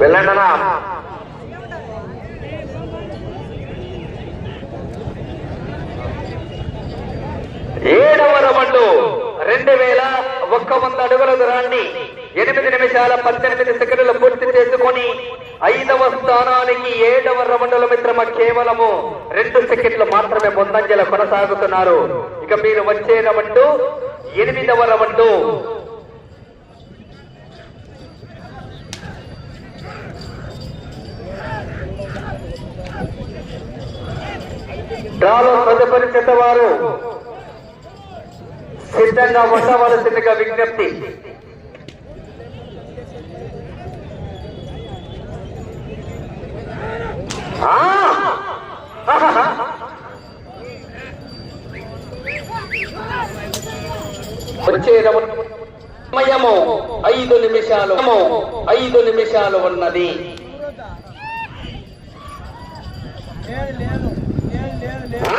వెళ్ళండనా ఏడవ రౌండ్ రెండు వేల ఒక్క వంద అడుగుల దూరాన్ని ఎనిమిది నిమిషాల పద్దెనిమిది సెకండ్లు పూర్తి చేసుకొని ఐదవ స్థానానికి ఏడవ రౌండ్ల మిత్రమ కేవలము రెండు సెకండ్లు మాత్రమే ముందంజల కొనసాగుతున్నారు. ఇక మీరు వచ్చే రౌండ్ ఎనిమిదవ రౌండ్ డ్రాలో తదుపరి చెత్తవారు సిద్ధంగా ఉండవలసిందిగా విజ్ఞప్తి. సమయము ఐదు నిమిషాలు ఐదు నిమిషాలు ఉన్నది. Ahem.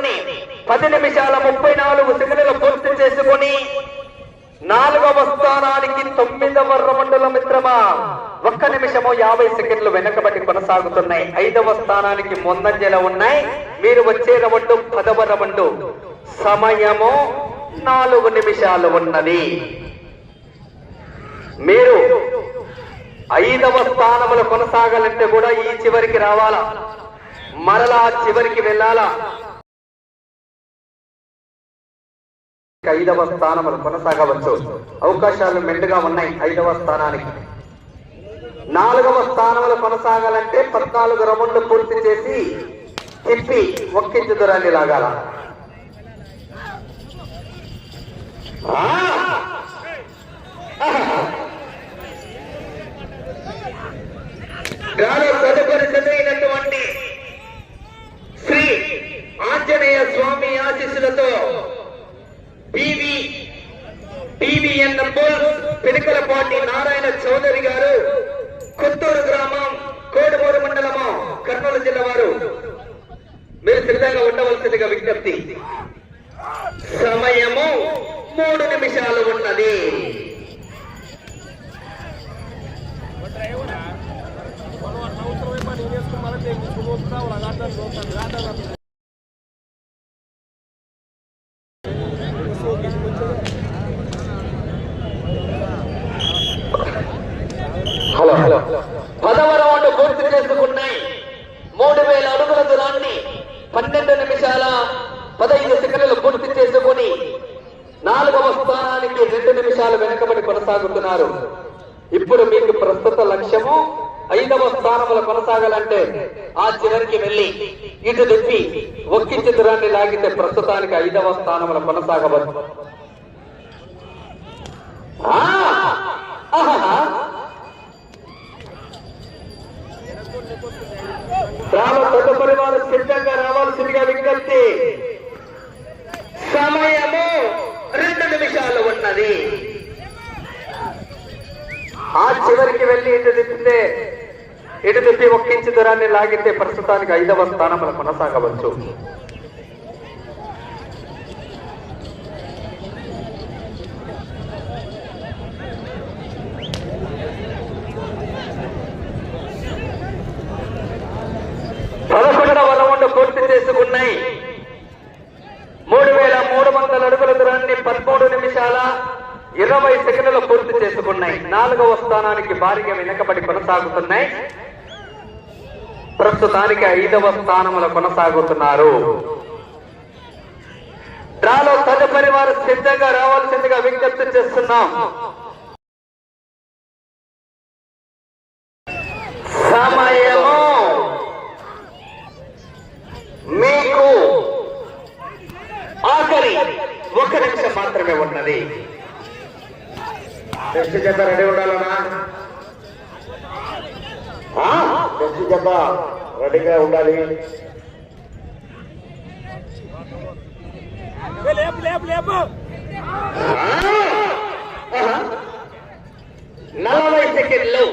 అడుగుల పది నిమిషాల ముప్పై నాలుగు సెకండ్లు పూర్తి చేసుకుని నాలుగవ స్థానానికి తొమ్మిదవ రౌండ్ల మిత్రమా ఒక్క నిమిషము యాభై సెకండ్లు వెనకబడి కొనసాగుతున్నాయి. ఐదవ స్థానానికి ముందంజల ఉన్నాయి. మీరు వచ్చే రౌండ్ పదవ రౌండ్. సమయము నాలుగు నిమిషాలు ఉన్నది. మీరు ఐదవ స్థానములు కొనసాగాలంటే కూడా ఈ చివరికి రావాలా? మరలా చివరికి వెళ్ళాలా? ఐదవ స్థానములు కొనసాగవచ్చు అవకాశాలు మెండుగా ఉన్నాయి ఐదవ స్థానానికి నాలుగవ స్థానములు కొనసాగాలంటే పద్నాలుగు రౌండ్లు పూర్తి చేసి తిప్పి ఒక్కించు దూరాన్ని లాగాల తదుపరి పివిఎన్ పిడికలపాటి నారాయణ చౌదరి గారు కొత్తూరు గ్రామం కోడుమూరు మండలము కర్నూలు జిల్లా వారు. మీరు సిద్ధంగా ఉండవలసిందిగా విజ్ఞప్తి. సమయము మూడు నిమిషాలు ఉన్నది. హలో హలో పదవ రౌండ్ పూర్తి చేసుకున్నాయి మూడు వేల అడుగుల దూరాన్ని పన్నెండు నిమిషాల పదహైదు సెకండ్లు పూర్తి చేసుకుని నాలుగవ స్థానానికి రెండు నిమిషాలు వెనుకబడి కొనసాగుతున్నారు. ఇప్పుడు మీకు ప్రస్తుత లక్ష్యము ఐదవ స్థానంలో కొనసాగాలంటే ఆ చివరికి వెళ్ళి ఇటు తిప్పి ఒక్కించి దూరాన్ని లాగితే ప్రస్తుతానికి ఐదవ స్థానంలో కొనసాగవచ్చు. తదుపరి వారు సిద్ధంగా రావాల్సిందిగా విజ్ఞప్తి సమయము రెండు నిమిషాలు ఉన్నది. ఆ చివరికి వెళ్ళి ఇటు తిప్పితే ఇటు తిప్పి ఒక్కించి దూరాన్ని లాగితే ప్రస్తుతానికి ఐదవ స్థానంలో కొనసాగవచ్చు పదకొండవ రౌండ్ పూర్తి మూడు వేల మూడు వందల అడుగుల దూరాన్ని పదమూడు నిమిషాల ఇరవై సెకండ్లు పూర్తి చేసుకున్నాయి. నాలుగవ స్థానానికి భారీగా వెనకబడి కొనసాగుతున్నాయి. ప్రస్తుతానికి ఐదవ స్థానంలో కొనసాగుతున్నారు. డ్రాలో తదుపరి వారు సిద్ధంగా రావాల్సిందిగా విజ్ఞప్తి చేస్తున్నాం సమయము మీకు ఆఖరి ఒక నిమిషం మాత్రమే ఉన్నది టెస్ట్ చేత రెడీ ఉండాలనా? ఆ? టెస్ట్ చేత రెడీగా ఉండాలి. నలభై సెకండ్లు.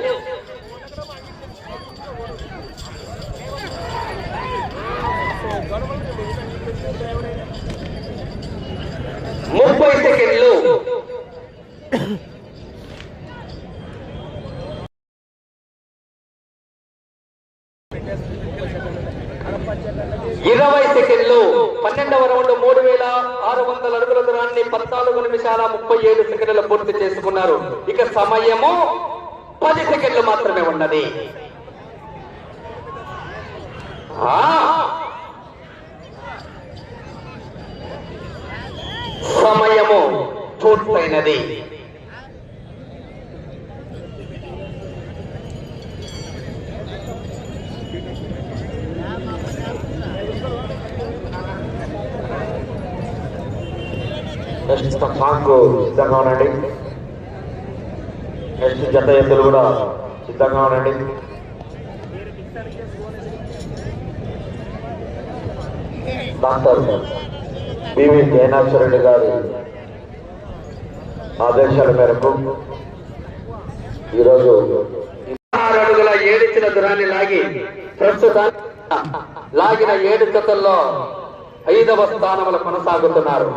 ముప్పై సెకండ్లు. ఇరవై సెకండ్లు. పన్నెండవ రౌండ్ మూడు వేల ఆరు వందల అడుగుల దూరాన్ని పద్నాలుగు నిమిషాల ముప్పై ఏడు సెకండ్లు పూర్తి చేసుకున్నారు. ఇక సమయము పది సెకండ్లు మాత్రమే ఉన్నది. ఆ! సమయము పూర్తయినది నెక్స్ట్ సాంగ్ సిద్ధంగా ఉండండి. నెక్స్ట్ జత ఎద్దులు కూడా సిద్ధంగా ఉండండి. డాక్టర్ పివి జయనాథ్ రెడ్డి గారి ఆదేశాల మేరకు ఈరోజు ఆరు అడుగుల ఏడిచిన దురాన్ని లాగి ప్రస్తుతం లాగిన ఏడు జతల్లో ఐదవ స్థానంలో కొనసాగుతున్నారు.